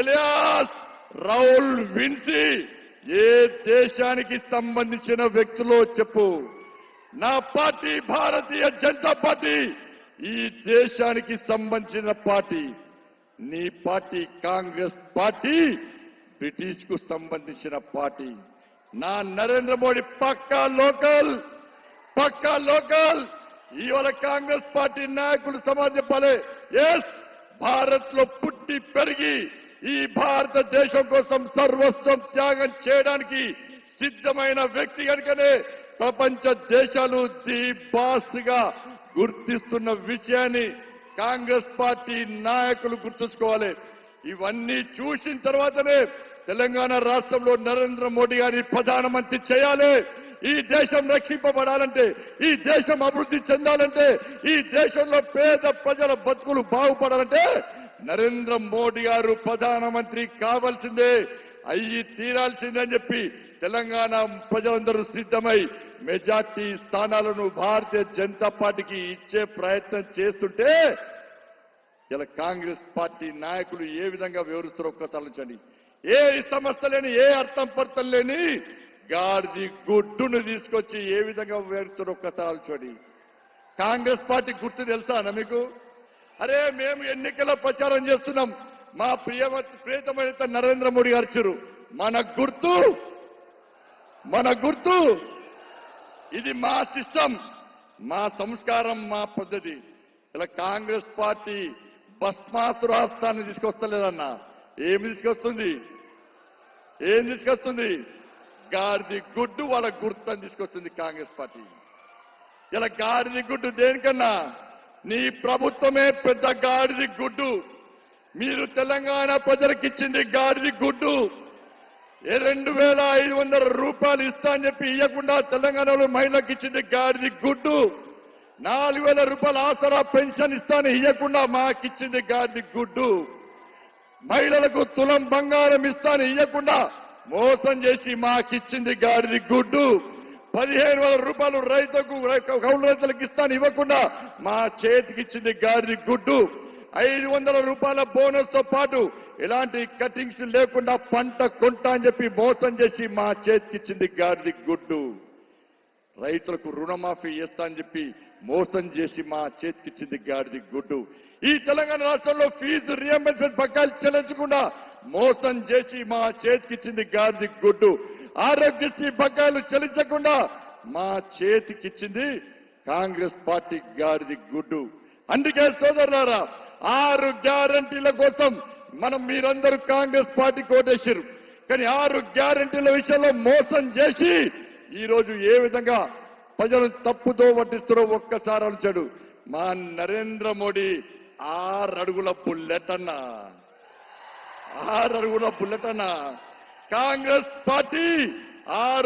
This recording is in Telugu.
ఎలియాస్ రౌల్ విన్సీ ఏ దేశానికి సంబంధించిన వ్యక్తులో చెప్పు. నా పార్టీ భారతీయ జనతా పార్టీ ఈ దేశానికి సంబంధించిన పార్టీ. నీ పార్టీ కాంగ్రెస్ పార్టీ బ్రిటిష్కు సంబంధించిన పార్టీ. నా నరేంద్ర మోడీ పక్కా లోకల్ పక్కా లోకల్. ఇవాళ కాంగ్రెస్ పార్టీ నాయకులు సమాజం చెప్పాలి ఎస్ భారత్లో పుట్టి పెరిగి ఈ భారతదేశం కోసం సర్వస్వం త్యాగం చేయడానికి సిద్ధమైన వ్యక్తి కనుకనే ప్రపంచ దేశాలు ది బాస్గా గుర్తిస్తున్న విషయాన్ని కాంగ్రెస్ పార్టీ నాయకులు గుర్తుంచుకోవాలి. ఇవన్నీ చూసిన తర్వాతనే తెలంగాణ రాష్ట్రంలో నరేంద్ర మోడీ గారిని ప్రధానమంత్రి చేయాలి. ఈ దేశం రక్షింపబడాలంటే ఈ దేశం అభివృద్ధి చెందాలంటే ఈ దేశంలో పేద ప్రజల బతుకులు బాగుపడాలంటే నరేంద్ర మోడీ గారు ప్రధానమంత్రి కావాల్సిందే అయ్యి తీరాల్సిందే అని చెప్పి తెలంగాణ ప్రజలందరూ సిద్ధమై మెజార్టీ స్థానాలను భారతీయ జనతా పార్టీకి ఇచ్చే ప్రయత్నం చేస్తుంటే ఇలా కాంగ్రెస్ పార్టీ నాయకులు ఏ విధంగా వివరిస్తారో ఒక్కసారి ఆలోచించండి. ఏ సమస్య లేని ఏ అర్థం పర్థం లేని గాడిది గుడ్డును తీసుకొచ్చి ఏ విధంగా వివరిస్తారో ఒక్కసారి ఆలోచించండి. కాంగ్రెస్ పార్టీ గుర్తు తెలుసా మీకు? అరే మేము ఎన్నికల ప్రచారం చేస్తున్నాం. మా ప్రియమ ప్రియతమైన నరేంద్ర మోడీ గారు మన గుర్తు మన గుర్తు. ఇది మా సిస్టమ్ మా సంస్కారం మా పద్ధతి. ఇలా కాంగ్రెస్ పార్టీ భస్మాసురాస్తాన్ని తీసుకొస్తలేదన్న. ఏమి తీసుకొస్తుంది? ఏం తీసుకొస్తుంది? గాడిది గుడ్డు వాళ్ళ గుర్తని తీసుకొస్తుంది కాంగ్రెస్ పార్టీ. ఇలా గాడిది గుడ్డు దేనికన్నా? నీ ప్రభుత్వమే పెద్ద గాడిది గుడ్డు. మీరు తెలంగాణ ప్రజలకు ఇచ్చింది గాడిది గుడ్డు. రెండు వేల ఐదు వందల రూపాయలు ఇస్తా అని చెప్పి ఇవ్వకుండా తెలంగాణలో మహిళలకు ఇచ్చింది గాడిది గుడ్డు. నాలుగు వేల రూపాయల ఆసరా పెన్షన్ ఇస్తాను ఇవ్వకుండా మాకిచ్చింది గాడిది గుడ్డు. మహిళలకు తులం బంగారం ఇస్తాను ఇవ్వకుండా మోసం చేసి మాకిచ్చింది గాడిది గుడ్డు. పదిహేను వేల రూపాయలు రైతుకు కౌలు రైతులకు ఇస్తాను ఇవ్వకుండా మా చేతికి ఇచ్చింది గాడిది గుడ్డు. ఐదు వందల రూపాయల బోనస్తో పాటు ఎలాంటి కటింగ్స్ లేకుండా పంట కొంటా అని చెప్పి మోసం చేసి మా చేతికి ఇచ్చింది గాడిది గుడ్డు. రైతులకు రుణమాఫీ చేస్తా అని చెప్పి మోసం చేసి మా చేతికిచ్చింది గాడిది గుడ్డు. ఈ తెలంగాణ రాష్ట్రంలో ఫీజు రియంబర్స్మెంట్ పక్కాలు చెల్లించకుండా మోసం చేసి మా చేతికిచ్చింది గాడిది గుడ్డు. ఆరోగ్యశ్రీ బగ్గాలు చెల్లించకుండా మా చేతికిచ్చింది కాంగ్రెస్ పార్టీ గారిది గుడ్డు. అందుకే సోదరులారా ఆరు గ్యారంటీల కోసం మనం మీరందరూ కాంగ్రెస్ పార్టీ కోటేశారు కానీ ఆరు గ్యారంటీల విషయంలో మోసం చేసి ఈరోజు ఏ విధంగా ప్రజలను తప్పుతో వడ్డిస్తారో ఒక్కసారి అలిచాడు మా నరేంద్ర మోడీ ఆరు అడుగుల బుల్లెట్ అన్న ఆరు అడుగుల బుల్లెట్ కాంగ్రెస్ పార్టీ ఆరు